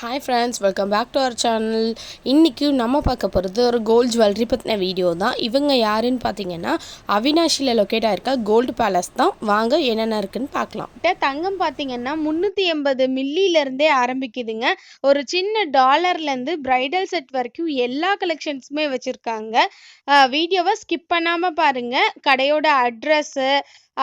Hi friends welcome back to our channel இன்றைக்கி நம்ம பார்க்க போகிறது ஒரு கோல்ட் ஜுவல்லரி பற்றின வீடியோ தான். இவங்க யாருன்னு பார்த்தீங்கன்னா அவினாஷியில் லொக்கேட் ஆயிருக்க கோல்டு பேலஸ் தான். வாங்க என்னென்ன இருக்குன்னு பார்க்கலாம். தங்கம் பார்த்தீங்கன்னா முந்நூற்றி எண்பது மில்லியிலேருந்தே ஆரம்பிக்குதுங்க. ஒரு சின்ன டாலர்லேருந்து பிரைடல் செட் வரைக்கும் எல்லா கலெக்ஷன்ஸுமே வச்சுருக்காங்க. வீடியோவை ஸ்கிப் பண்ணாமல் பாருங்கள் கடையோட அட்ரஸ்ஸு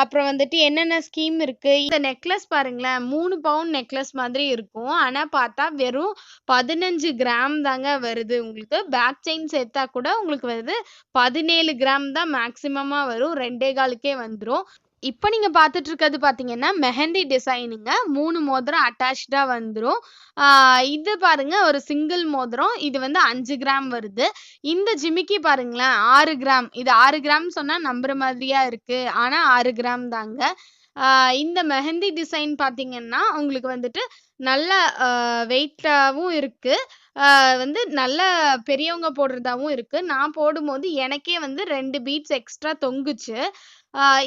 அப்புறம் வந்துட்டு என்னென்ன ஸ்கீம் இருக்கு? இந்த நெக்லஸ் பாருங்களேன் மூணு பவுன் நெக்லஸ் மாதிரி இருக்கும். ஆனா பார்த்தா வெறும் பதினஞ்சு கிராம் தாங்க வருது. உங்களுக்கு பேக் செயின் சேர்த்தா கூட உங்களுக்கு வருது பதினேழு கிராம் தான் மேக்சிமமா வரும். ரெண்டே காலுக்கே வந்துரும். இப்போ நீங்க பார்த்துட்டு இருக்கிறது பார்த்தீங்கன்னா மெஹந்தி டிசைனுங்க மூணு மோதிரம் அட்டாச்சாக வந்துரும். ஆஹ் இது பாருங்க ஒரு சிங்கிள் மோதிரம். இது வந்து அஞ்சு கிராம் வருது. இந்த ஜிமிக்கி பாருங்களேன் ஆறு கிராம் இது ஆறு கிராம் சொன்னா நம்புற மாதிரியா இருக்கு. ஆனா ஆறு கிராம் தாங்க. இந்த மெஹந்தி டிசைன் பாத்தீங்கன்னா உங்களுக்கு வந்துட்டு நல்ல வெயிட்டாவும் இருக்கு. ஆஹ் வந்து நல்ல பெரியவங்க போடுறதாவும் இருக்கு. நான் போடும்போது எனக்கே வந்து ரெண்டு பீட்ஸ் எக்ஸ்ட்ரா தொங்குச்சு.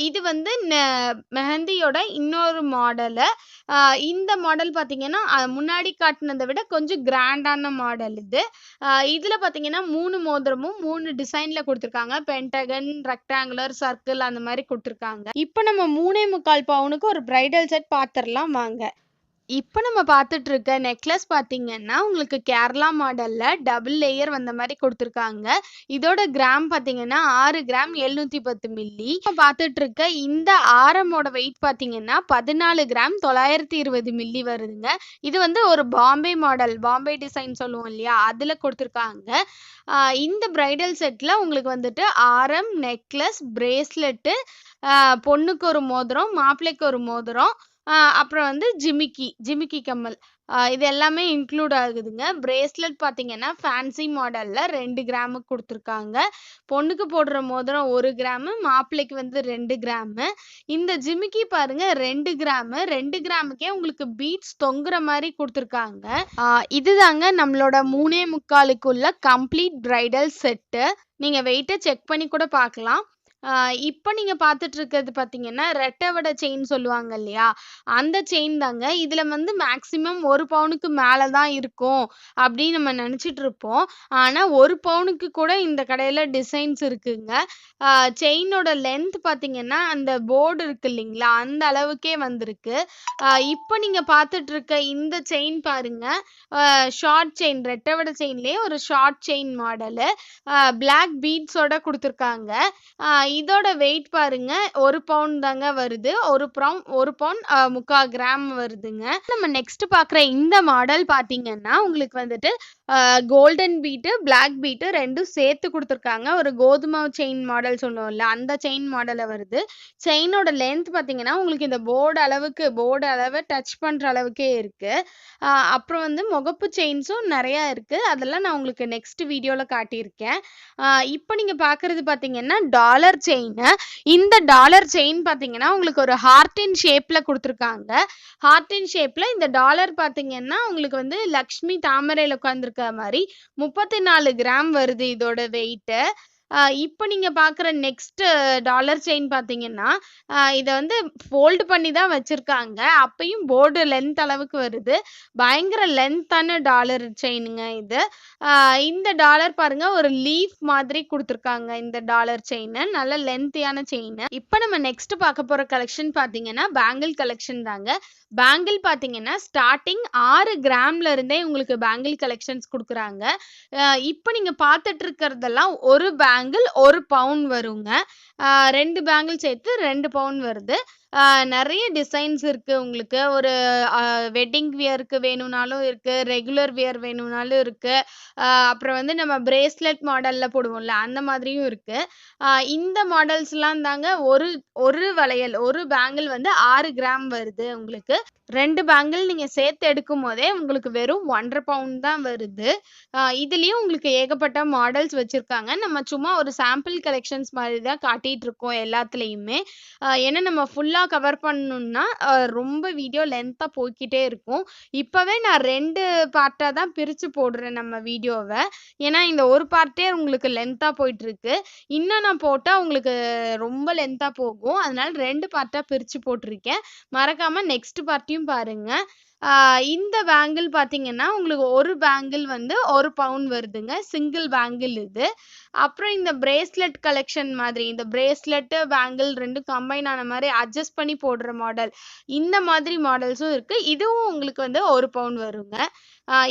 இது வந்து நெ- மெஹந்தியோட இன்னொரு மாடலு இந்த மாடல் பார்த்தீங்கன்னா முன்னாடி காட்டினதை விட கொஞ்சம் கிராண்டான மாடல் இது. இதில் பார்த்தீங்கன்னா மூணு மோதிரமும் மூணு டிசைனில் கொடுத்துருக்காங்க. பென்டகன் ரெக்டாங்குலர் சர்க்கிள் அந்த மாதிரி கொடுத்துருக்காங்க. இப்போ நம்ம மூணே முக்கால் பவுனுக்கு ஒரு பிரைடல் செட் பார்த்துடலாம் வாங்க. இப்போ நம்ம பார்த்துட்டு இருக்க நெக்லஸ் பார்த்தீங்கன்னா உங்களுக்கு கேரளா மாடலில் டபுள் லேயர் வந்த மாதிரி கொடுத்துருக்காங்க. இதோட கிராம் பார்த்தீங்கன்னா ஆறு கிராம் எழுநூத்தி பத்து மில்லி இப்போ பார்த்துட்டு இருக்க இந்த ஆரமோட வெயிட் பார்த்தீங்கன்னா பதினாலு கிராம் தொள்ளாயிரத்தி இருபது மில்லி வருதுங்க. இது வந்து ஒரு பாம்பே மாடல் பாம்பே டிசைன் சொல்லுவோம் இல்லையா? அதில் கொடுத்துருக்காங்க. இந்த பிரைடல் செட்டில் உங்களுக்கு வந்துட்டு ஆரம் நெக்லஸ் பிரேஸ்லெட்டு பொண்ணுக்கு ஒரு மோதிரம் மாப்பிள்ளைக்கு ஒரு மோதிரம் அப்புறம் வந்து ஜிமிக்கி ஜிமிக்கி கம்மல். இது எல்லாமே இன்க்ளூட் ஆகுதுங்க. பிரேஸ்லெட் பார்த்தீங்கன்னா ஃபேன்சி மாடலில் ரெண்டு கிராமு கொடுத்துருக்காங்க. பொண்ணுக்கு போடுற மோதிரம் ஒரு கிராமு மாப்பிள்ளைக்கு வந்து ரெண்டு கிராமு இந்த ஜிமிக்கி பாருங்க ரெண்டு கிராமு ரெண்டு கிராமுக்கே உங்களுக்கு பீட்ஸ் தொங்குற மாதிரி கொடுத்துருக்காங்க. இதுதாங்க நம்மளோட மூணே முக்காலுக்குள்ள கம்ப்ளீட் பிரைடல் செட்டு நீங்கள் வெயிட்டை செக் பண்ணி கூட பார்க்கலாம். ஆஹ் இப்போ நீங்க பார்த்துட்டு இருக்கிறது பார்த்தீங்கன்னா ரெட்டை வட செயின் சொல்லுவாங்க இல்லையா? அந்த செயின் தாங்க. இதுல வந்து மேக்சிமம் ஒரு பவுனுக்கு மேல தான் இருக்கும் அப்படின்னு நம்ம நினைச்சிட்டு இருப்போம் ஆனா ஒரு பவுனுக்கு கூட இந்த கடையில டிசைன்ஸ் இருக்குங்க. செயினோட லென்த் பாத்தீங்கன்னா அந்த போர்டு இருக்கு இல்லைங்களா? அந்த அளவுக்கே வந்திருக்கு. ஆஹ் இப்போ நீங்க பார்த்துட்டு இருக்க இந்த செயின் பாருங்க. ஷார்ட் செயின் ரெட்டை வட செயின்லயே ஒரு ஷார்ட் செயின் மாடலு பிளாக் பீட்ஸோட கொடுத்துருக்காங்க. இதோட வெயிட் பாருங்க. ஒரு பவுன் தாங்க வருது. ஒரு பவுன் ஒரு பவுன் முக்கால் கிராம் வருதுங்க. நம்ம நெக்ஸ்ட் பாக்குற இந்த மாடல் பாத்தீங்கன்னா உங்களுக்கு வந்துட்டு கோல்டன் பீட்டு பிளாக் பீட்டு ரெண்டும் சேர்த்து கொடுத்துருக்காங்க. ஒரு கோதுமை செயின் மாடல் சொல்லுவோம்ல அந்த செயின் மாடலில் வருது. செயினோட லென்த் பார்த்தீங்கன்னா உங்களுக்கு இந்த போர்டு அளவுக்கு போர்டு அளவு டச் பண்ணுற அளவுக்கே இருக்குது அப்புறம் வந்து முகப்பு செயின்ஸும் நிறையா இருக்குது அதெல்லாம் நான் உங்களுக்கு நெக்ஸ்ட் வீடியோவில் காட்டியிருக்கேன். இப்போ நீங்கள் பார்க்குறது பார்த்தீங்கன்னா டாலர் செயின் இந்த டாலர் செயின் பார்த்தீங்கன்னா உங்களுக்கு ஒரு ஹார்டின் ஷேப்பில் கொடுத்துருக்காங்க. ஹார்டின் ஷேப்பில் இந்த டாலர் பார்த்தீங்கன்னா உங்களுக்கு வந்து லக்ஷ்மி தாமரையில் உட்காந்துருக்க மாதிரி முப்பத்தி நாலு கிராம் வருது இதோட வெயிட்டு இப்போ நீங்கள் பார்க்குற நெக்ஸ்ட் டாலர் செயின் பார்த்தீங்கன்னா இதை வந்து ஃபோல்டு பண்ணி தான் வச்சிருக்காங்க. அப்பயும் போர்டு லென்த் அளவுக்கு வருது. பயங்கர லென்த்தான டாலர் செயினுங்க இது. இந்த டாலர் பாருங்க ஒரு லீஃப் மாதிரி கொடுத்துருக்காங்க இந்த டாலர் செயின் நல்ல லென்த்தியான செயின் இப்போ நம்ம நெக்ஸ்ட் பார்க்க போற கலெக்ஷன் பார்த்தீங்கன்னா பேங்கிள் கலெக்ஷன் தாங்க. பேங்கிள் பார்த்தீங்கன்னா ஸ்டார்டிங் ஆறு கிராம்ல இருந்தே உங்களுக்கு பேங்கிள் கலெக்ஷன்ஸ் கொடுக்குறாங்க. இப்போ நீங்கள் பார்த்துட்டு இருக்கிறதெல்லாம் ஒரு பேங்கிள் ஒரு பவுன் வருங்க. ஆஹ் ரெண்டு பேங்கிள் சேர்த்து ரெண்டு பவுன் வருது. நிறைய டிசைன்ஸ் இருக்கு உங்களுக்கு. ஒரு வெட்டிங் வியருக்கு வேணும்னாலும் இருக்கு ரெகுலர் வியர் வேணும்னாலும் இருக்கு. அப்புறம் வந்து நம்ம பிரேஸ்லெட் மாடல்ல போடுவோம்ல அந்த மாதிரியும் இருக்கு. இந்த மாடல்ஸ்லாம் தாங்க ஒரு ஒரு வளையல் ஒரு பேங்கிள் வந்து ஆறு கிராம் வருது உங்களுக்கு. ரெண்டு பேங்கிள் நீங்க சேர்த்து எடுக்கும் போதே உங்களுக்கு வெறும் ஒன்றரை பவுண்ட் தான் வருது. ஆஹ் இதுலயும் உங்களுக்கு ஏகப்பட்ட மாடல்ஸ் வச்சிருக்காங்க. நம்ம சும்மா ஒரு சாம்பிள் கலெக்ஷன்ஸ் மாதிரி தான் காட்டிட்டு இருக்கோம் எல்லாத்துலயுமே. ஏன்னா நம்ம ஃபுல்லா கவர் பண்ணணும்னா ரொம்ப வீடியோ லென்த்தா போய்க்கிட்டே இருக்கும். இப்போவே நான் ரெண்டு பார்ட்டா தான் பிரிச்சு போடுறேன் நம்ம வீடியோவை. ஏன்னா இந்த ஒரு பார்ட்டே உங்களுக்கு லென்த்தா போயிட்டு இருக்கு இன்னும் நான் போட்டா உங்களுக்கு ரொம்ப லென்த்தா போகும். அதனால ரெண்டு பார்ட்டா பிரித்து போட்டிருக்கேன். மறக்காம நெக்ஸ்ட் பார்ட்டியும் பாருங்க. இந்த பேங்கிள் பார்த்தீங்கன்னா உங்களுக்கு ஒரு பேங்கிள் வந்து ஒரு பவுன் வருதுங்க. சிங்கிள் பேங்கிள் இது. அப்புறம் இந்த பிரேஸ்லெட் கலெக்ஷன் மாதிரி இந்த பிரேஸ்லெட்டு பேங்கிள் ரெண்டும் கம்பைன் ஆன மாதிரி அட்ஜஸ்ட் பண்ணி போடுற மாடல் இந்த மாதிரி மாடல்ஸும் இருக்கு. இதுவும் உங்களுக்கு வந்து ஒரு பவுன் வருங்க.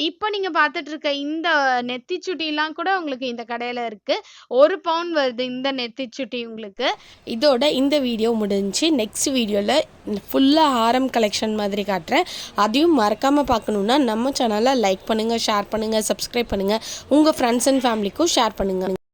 இப்போ நீங்க பார்த்துட்டு இருக்க இந்த நெத்திச்சுட்டிலாம் கூட உங்களுக்கு இந்த கடையில இருக்கு. ஒரு பவுன் வருது இந்த நெத்திச்சுட்டி உங்களுக்கு. இதோட இந்த வீடியோ முடிஞ்சு நெக்ஸ்ட் வீடியோவில் ஃபுல்லாக ஆரம் கலெக்ஷன் மாதிரி காட்டுறேன். அதையும் மறக்காமல் பார்க்கணுன்னா நம்ம சேனலை லைக் பண்ணுங்கள் ஷேர் பண்ணுங்கள் சப்ஸ்கிரைப் பண்ணுங்கள் உங்கள் ஃப்ரெண்ட்ஸ் அண்ட் ஃபேமிலிக்கும் ஷேர் பண்ணுங்கள்